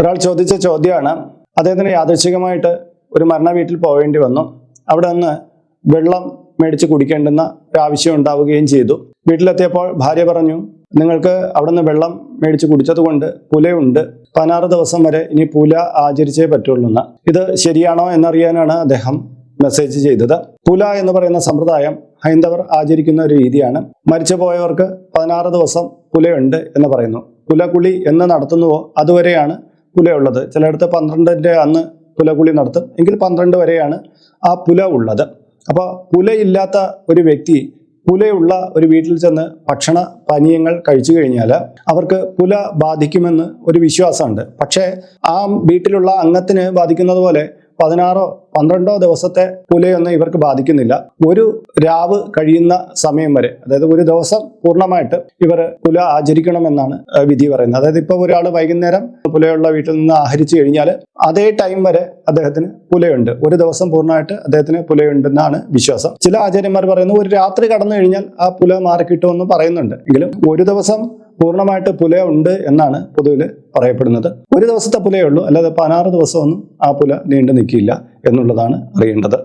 ഒരാൾ ചോദിച്ച ചോദ്യമാണ്. അദ്ദേഹത്തിന് യാദൃച്ഛികമായിട്ട് ഒരു മരണ വീട്ടിൽ പോവേണ്ടി വന്നു. അവിടെ നിന്ന് വെള്ളം മേടിച്ച് കുടിക്കേണ്ടുന്ന ഒരു ആവശ്യം ഉണ്ടാവുകയും ചെയ്തു. വീട്ടിലെത്തിയപ്പോൾ ഭാര്യ പറഞ്ഞു നിങ്ങൾക്ക് അവിടെ നിന്ന് വെള്ളം മേടിച്ച് കുടിച്ചത് കൊണ്ട് പുലയുണ്ട്. പതിനാറ് ദിവസം വരെ ഇനി പുല ആചരിച്ചേ പറ്റുള്ളൂ എന്ന് ഇത് ശരിയാണോ എന്നറിയാനാണ് അദ്ദേഹം മെസ്സേജ് ചെയ്തത്. പുല എന്ന് പറയുന്ന സമ്പ്രദായം ഹൈന്ദവർ ആചരിക്കുന്ന ഒരു രീതിയാണ്. മരിച്ചു പോയവർക്ക് പതിനാറ് ദിവസം പുലയുണ്ട് എന്ന് പറയുന്നു. പുലകുളി എന്ന് നടത്തുന്നുവോ അതുവരെയാണ് പുലയുള്ളത്. ചിലയിടത്ത് പന്ത്രണ്ടിന്റെ അന്ന് പുലകുളി നടത്തും. എങ്കിൽ പന്ത്രണ്ട് വരെയാണ് ആ പുല ഉള്ളത്. അപ്പോൾ പുലയില്ലാത്ത ഒരു വ്യക്തി പുലയുള്ള ഒരു വീട്ടിൽ ചെന്ന് ഭക്ഷണ പാനീയങ്ങൾ കഴിച്ചു കഴിഞ്ഞാൽ അവർക്ക് പുല ബാധിക്കുമെന്ന് ഒരു വിശ്വാസമുണ്ട്. പക്ഷേ ആ വീട്ടിലുള്ള അംഗത്തിന് ബാധിക്കുന്നത് പോലെ പതിനാറോ പന്ത്രണ്ടോ ദിവസത്തെ പുലയൊന്നും ഇവർക്ക് ബാധിക്കുന്നില്ല. ഒരു രാവ് കഴിയുന്ന സമയം വരെ അതായത് ഒരു ദിവസം പൂർണമായിട്ട് ഇവർ പുല ആചരിക്കണമെന്നാണ് വിധി പറയുന്നത്. അതായത് ഇപ്പോൾ ഒരാൾ വൈകുന്നേരം പുലയുള്ള വീട്ടിൽ നിന്ന് ആഹരിച്ചു കഴിഞ്ഞാൽ അതേ ടൈം വരെ അദ്ദേഹത്തിന് പുലയുണ്ട്. ഒരു ദിവസം പൂർണമായിട്ട് അദ്ദേഹത്തിന് പുലയുണ്ടെന്നാണ് വിശ്വാസം. ചില ആചാര്യന്മാർ പറയുന്നു ഒരു രാത്രി കടന്നു കഴിഞ്ഞാൽ ആ പുല മാറിക്കിട്ടുമെന്ന് പറയുന്നുണ്ട്. എങ്കിലും ഒരു ദിവസം പൂർണമായിട്ട് പുല ഉണ്ട് എന്നാണ് പൊതുവിൽ പറയപ്പെടുന്നത്. ഒരു ദിവസത്തെ പുലയുള്ളൂ അല്ലാതെ പതിനാറ് ദിവസമൊന്നും ആ പുല നീണ്ടു നിൽക്കില്ല എന്നുള്ളതാണ് അറിയേണ്ടത്.